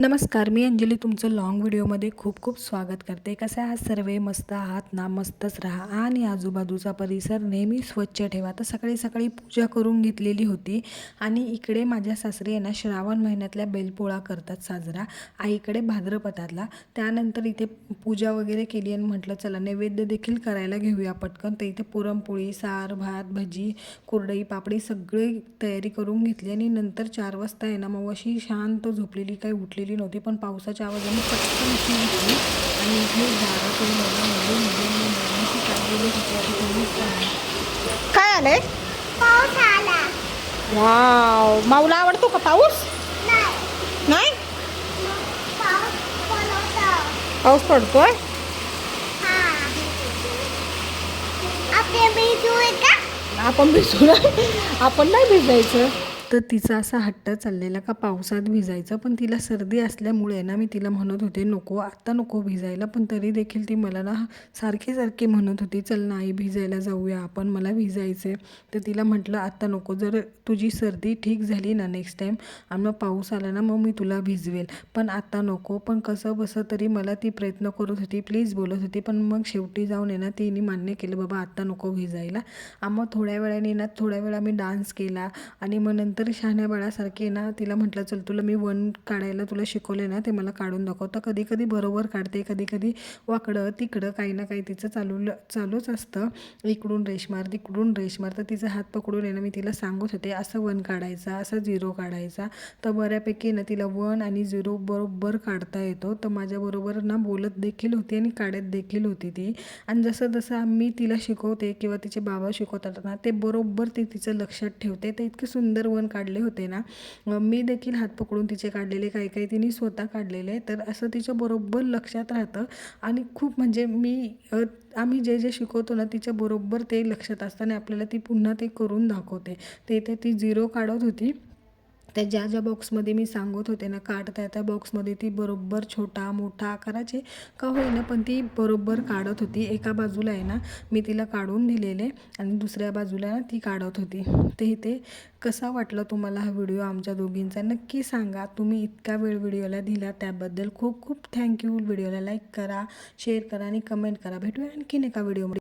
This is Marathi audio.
नमस्कार मी अंजली तुमचं लाँग व्हिडिओमध्ये खूप खूप स्वागत करते. कसं आहात सर्वे? मस्त आहात ना? मस्तच राहा. आणि आजूबाजूचा परिसर नेहमी स्वच्छ ठेवा. तर सकाळी सकाळी पूजा करून घेतलेली होती. आणि इकडे माझ्या सासरी आहे ना श्रावण महिन्यातल्या बेलपोळा करतात साजरा. आईकडे भाद्रपदातला. त्यानंतर इथे पूजा वगैरे केली आणि म्हटलं चला नैवेद्य देखील करायला घेऊया पटकन. तर इथे पुरणपोळी सार भात भजी कुरडई पापडी सगळी तयारी करून घेतली. आणि नंतर चार वाजता आहे ना मग अशी शांत झोपलेली काही उठलेली नव्हती पण पावसाच्या आवाजाने पटकन उठली उठली आणि इथे दारातून मला म्हणजे म्हणजे मी मम्मीशी काय बोलत होती आता तुम्हीच सांगा. काय आलंय? पाऊस आला. वाव. माऊला आवडतो का पाऊस? नाही. नाही? पाऊस पडतो पाऊस पडतोय? हा. आपण भिजू नाही. आपण नाही भिजायचं. तर तिचा असा हट्ट चाललेला का पावसात भिजायचं पण तिला सर्दी असल्यामुळे ना मी तिला म्हणत होते नको आत्ता नको भिजायला. पण तरी देखील ती मला ना सारखी सारखी म्हणत होती चल ना आई भिजायला जाऊया आपण मला भिजायचं तर तिला म्हटलं आत्ता नको जर तुझी सर्दी ठीक झाली ना नेक्स्ट टाईम आणि मग पाऊस आला ना मग मी तुला भिजवेल. पण आत्ता नको पण कसं बसं तरी मला ती प्रयत्न करत होती प्लीज बोलत होती पण मग शेवटी जाऊन आहे ना तिने मान्य केलं बाबा आत्ता नको भिजायला. आम्ही थोड्या वेळाने ना थोड्या वेळा मी डान्स केला आणि मग नंतर शहाण्या बाळासारखी आहे ना तिला म्हटलं चल तुला मी वन काढायला तुला शिकवले ना ते मला काढून दाखव. तर कधी कधी बरोबर काढते कधी कधी वाकडं तिकडं काही ना काही तिचं चालू चालूच असतं. इकडून रेशमार तिकडून रेशमार तर तिचा हात पकडून आहे ना मी तिला सांगत होते असं वन काढायचा असं झिरो काढायचा. तर बऱ्यापैकी ना तिला वन आणि झिरो बरोबर काढता येतो. तर माझ्याबरोबर ना बोलत देखील होती आणि काढत देखील होती ती. आणि जसं जसं मी तिला शिकवते किंवा तिचे बाबा शिकवतात ना ते बरोबर ते तिचं लक्षात ठेवते. ते इतके सुंदर वन काढले होते ना मी देखील हात पकडून तिचे काढलेले काही काही तिने स्वतः काढलेले तर असं तिच्या बरोबर लक्षात राहतं आणि खूप म्हणजे मी आम्ही जे जे शिकवतो ना तिच्या बरोबर ते लक्षात असताना आपल्याला ती पुन्हा ते करून दाखवते. ते इथे ती झिरो काढत होती. त्या ज्या ज्या बॉक्समध्ये मी सांगत होते ना काढता त्या बॉक्समध्ये ती बरोबर छोटा मोठा आकाराचे का होईना पण ती बरोबर काढत होती. एका बाजूला आहे ना मी तिला काढून दिलेले आणि दुसऱ्या बाजूला ना ती काढत होती. ते इथे कसा वाटला तुम्हाला हा व्हिडिओ आमच्या दोघींचा? नक्की सांगा. तुम्ही इतका वेळ व्हिडिओला दिला त्याबद्दल खूप खूप थँक्यू व्हिडिओला लाईक करा शेअर करा आणि कमेंट करा. भेटूया आणखीन एका व्हिडिओमध्ये